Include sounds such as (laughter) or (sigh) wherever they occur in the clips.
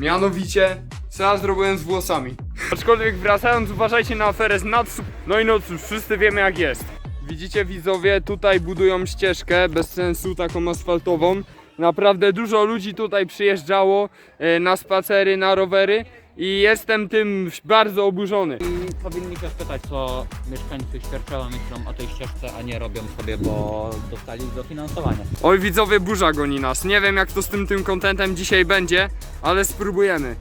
Mianowicie, co ja zrobiłem z włosami. Aczkolwiek wracając, uważajcie na aferę z Natsu. No i no cóż, wszyscy wiemy jak jest. Widzicie widzowie, tutaj budują ścieżkę bez sensu, taką asfaltową. Naprawdę dużo ludzi tutaj przyjeżdżało e, na spacery, na rowery i jestem tym bardzo oburzony. Powinni się spytać, co mieszkańcy Świerczewa myślą o tej ścieżce, a nie robią sobie, bo dostali dofinansowanie. Oj widzowie, burza goni nas. Nie wiem jak to z tym tym kontentem dzisiaj będzie, ale spróbujemy.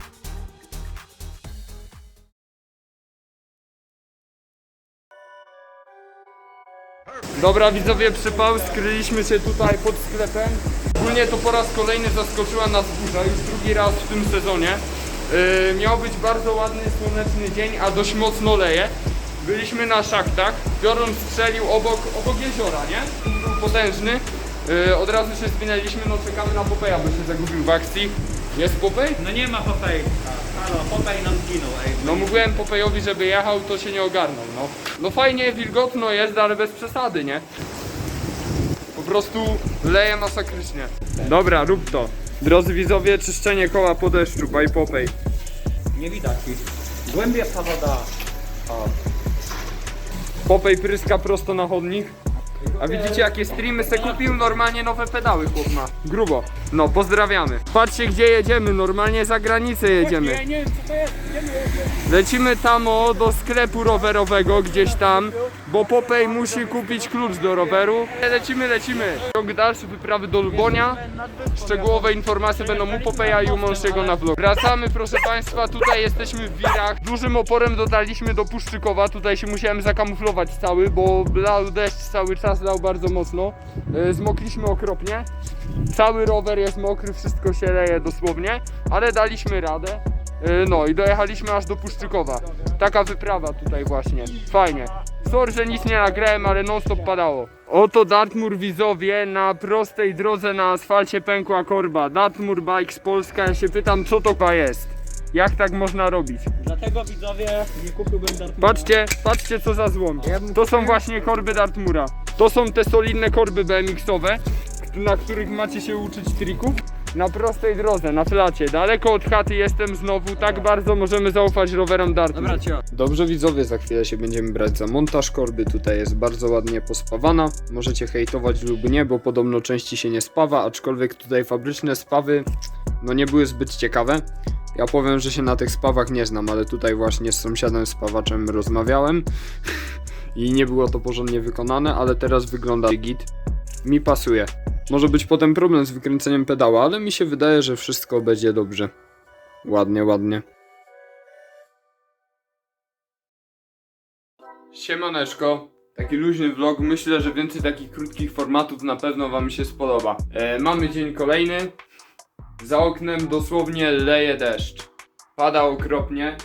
Dobra widzowie, przypał, skryliśmy się tutaj pod sklepem. Ogólnie to po raz kolejny zaskoczyła nas burza, już drugi raz w tym sezonie. Yy, miał być bardzo ładny, słoneczny dzień, a dość mocno leje. Byliśmy na szachtach, piorun strzelił obok, obok jeziora, nie? Był potężny. Yy, od razu się zwinęliśmy, no czekamy na Popeja, bo się zagubił w akcji. Jest Popej? No nie ma Popej. Halo, Popej nam zginął, ej. No mówiłem Popejowi, żeby jechał, to się nie ogarnął, no. No fajnie, wilgotno jest, ale bez przesady, nie? Po prostu leje masakrycznie. Dobra, rób to. Drodzy widzowie, czyszczenie koła po deszczu, by Popej. Nie widać ich. Głębia ta woda. O. Popej pryska prosto na chodnik. A widzicie jakie streamy se kupił? Normalnie nowe pedały chłop ma. Grubo. No, pozdrawiamy. Patrzcie gdzie jedziemy, normalnie za granicę jedziemy. nie wiem co to jest. Lecimy tam o, do sklepu rowerowego gdzieś tam, bo Popej musi kupić klucz do roweru. Lecimy, lecimy. Ciąg dalszy wyprawy do Lubonia. Szczegółowe informacje będą u Popeja i u Mąższego na vlog. Wracamy proszę Państwa, tutaj jesteśmy w wirach. Dużym oporem dotarliśmy do Puszczykowa. Tutaj się musiałem zakamuflować cały, bo lał deszcz cały czas, lał bardzo mocno. E, Zmokliśmy okropnie. Cały rower jest mokry, wszystko się leje dosłownie, ale daliśmy radę. Yy, No i dojechaliśmy aż do Puszczykowa. Taka wyprawa tutaj właśnie. Fajnie. Sorry, że nic nie nagrałem, ale non stop padało. Oto Dartmoor widzowie, na prostej drodze na asfalcie pękła korba. Dartmoor Bikes Polska, ja się pytam co to jest. Jak tak można robić? Dlatego widzowie nie kupiłbym Dartmoora. Patrzcie, patrzcie co za złom. To są właśnie korby Dartmura. To są te solidne korby BMX-owe, na których macie się uczyć trików. Na prostej drodze, na flacie. Daleko od chaty jestem znowu, tak bardzo możemy zaufać rowerom Dartmur. Dobra, cio. Dobrze widzowie, za chwilę się będziemy brać za montaż korby. Tutaj jest bardzo ładnie pospawana. Możecie hejtować lub nie, bo podobno części się nie spawa, aczkolwiek tutaj fabryczne spawy no nie były zbyt ciekawe. Ja powiem, że się na tych spawach nie znam, ale tutaj właśnie z sąsiadem spawaczem rozmawiałem (laughs) i nie było to porządnie wykonane, ale teraz wygląda git. Mi pasuje. Może być potem problem z wykręceniem pedała, ale mi się wydaje, że wszystko będzie dobrze. Ładnie, ładnie. Siemaneczko. Taki luźny vlog. Myślę, że więcej takich krótkich formatów na pewno Wam się spodoba. E, mamy dzień kolejny. Za oknem dosłownie leje deszcz. Pada okropnie.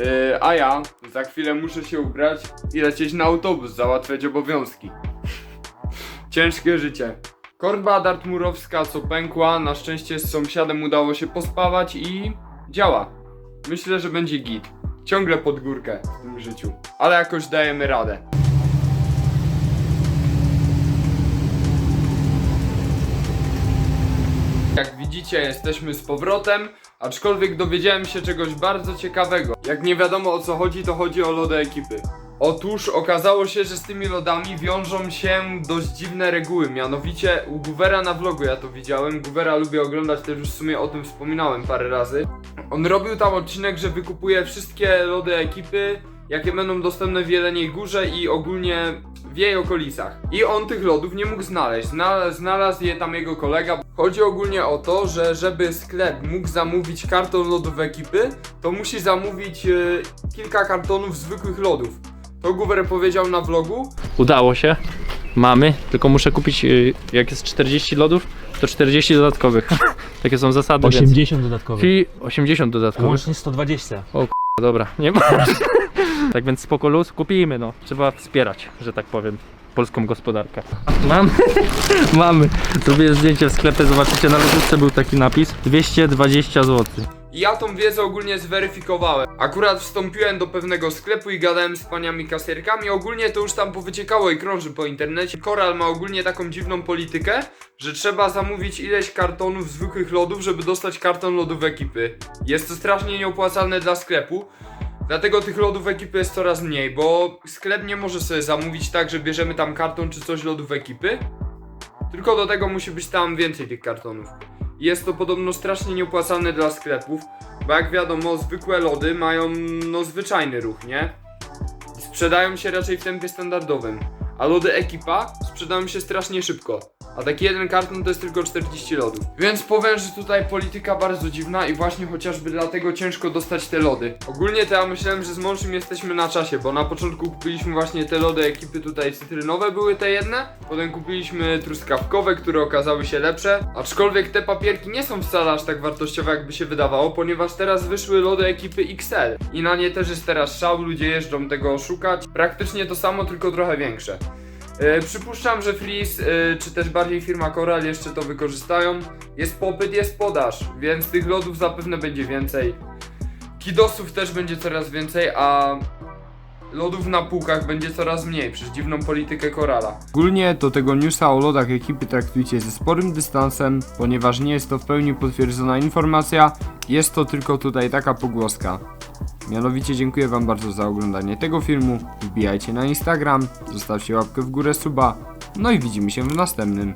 E, a ja za chwilę muszę się ubrać i lecieć na autobus, załatwiać obowiązki. Ciężkie życie. Korba dartmurowska co pękła, na szczęście z sąsiadem udało się pospawać i działa. Myślę, że będzie git. Ciągle pod górkę w tym życiu, ale jakoś dajemy radę. Jak widzicie, jesteśmy z powrotem, aczkolwiek dowiedziałem się czegoś bardzo ciekawego. Jak nie wiadomo o co chodzi, to chodzi o lody ekipy. Otóż okazało się, że z tymi lodami wiążą się dość dziwne reguły, mianowicie u Goovera na vlogu ja to widziałem, Goovera lubię oglądać, też już w sumie o tym wspominałem parę razy. On robił tam odcinek, że wykupuje wszystkie lody ekipy, jakie będą dostępne w Jeleniej Górze i ogólnie w jej okolicach. I on tych lodów nie mógł znaleźć. Zna, znalazł je tam jego kolega. Chodzi ogólnie o to, że żeby sklep mógł zamówić karton lodów ekipy, to musi zamówić e, kilka kartonów zwykłych lodów. To Guwer powiedział na vlogu. Udało się. Mamy, tylko muszę kupić, y, jak jest 40 lodów, to 40 dodatkowych. (laughs) Takie są zasady. 80 dodatkowych. Więc... I 80 dodatkowych. Łącznie 120. Dobra, nie ma. Tak więc spoko luz, kupimy no. Trzeba wspierać, że tak powiem, polską gospodarkę. Mamy, (laughs) mamy. Zrobię zdjęcie w sklepie, zobaczycie na lodówce był taki napis. 220 zł. Ja tą wiedzę ogólnie zweryfikowałem. Akurat wstąpiłem do pewnego sklepu i gadałem z paniami kasjerkami. Ogólnie to już tam powyciekało i krąży po internecie. Koral ma ogólnie taką dziwną politykę, że trzeba zamówić ileś kartonów zwykłych lodów, żeby dostać karton lodów ekipy. Jest to strasznie nieopłacalne dla sklepu. Dlatego tych lodów ekipy jest coraz mniej, bo sklep nie może sobie zamówić tak, że bierzemy tam karton czy coś lodów ekipy. Tylko do tego musi być tam więcej tych kartonów. Jest to podobno strasznie nieopłacalne dla sklepów, bo jak wiadomo, zwykłe lody mają no zwyczajny ruch, nie? Sprzedają się raczej w tempie standardowym, a lody ekipa sprzedają się strasznie szybko. A taki jeden karton to jest tylko 40 lodów. Więc powiem, że tutaj polityka bardzo dziwna i właśnie chociażby dlatego ciężko dostać te lody. Ogólnie to ja myślałem, że z Mączym jesteśmy na czasie, bo na początku kupiliśmy właśnie te lody ekipy tutaj cytrynowe były te jedne, potem kupiliśmy truskawkowe, które okazały się lepsze, aczkolwiek te papierki nie są wcale aż tak wartościowe jakby się wydawało, ponieważ teraz wyszły lody ekipy XL i na nie też jest teraz szał, ludzie jeżdżą tego szukać. Praktycznie to samo, tylko trochę większe. E, przypuszczam, że Freeze, czy też bardziej firma Coral jeszcze to wykorzystają. Jest popyt, jest podaż, więc tych lodów zapewne będzie więcej. Kidosów też będzie coraz więcej, a lodów na półkach będzie coraz mniej przez dziwną politykę Korala. Ogólnie to tego newsa o lodach ekipy traktujcie ze sporym dystansem, ponieważ nie jest to w pełni potwierdzona informacja, jest to tylko tutaj taka pogłoska. Mianowicie dziękuję wam bardzo za oglądanie tego filmu, wbijajcie na Instagram, zostawcie łapkę w górę suba, no i widzimy się w następnym.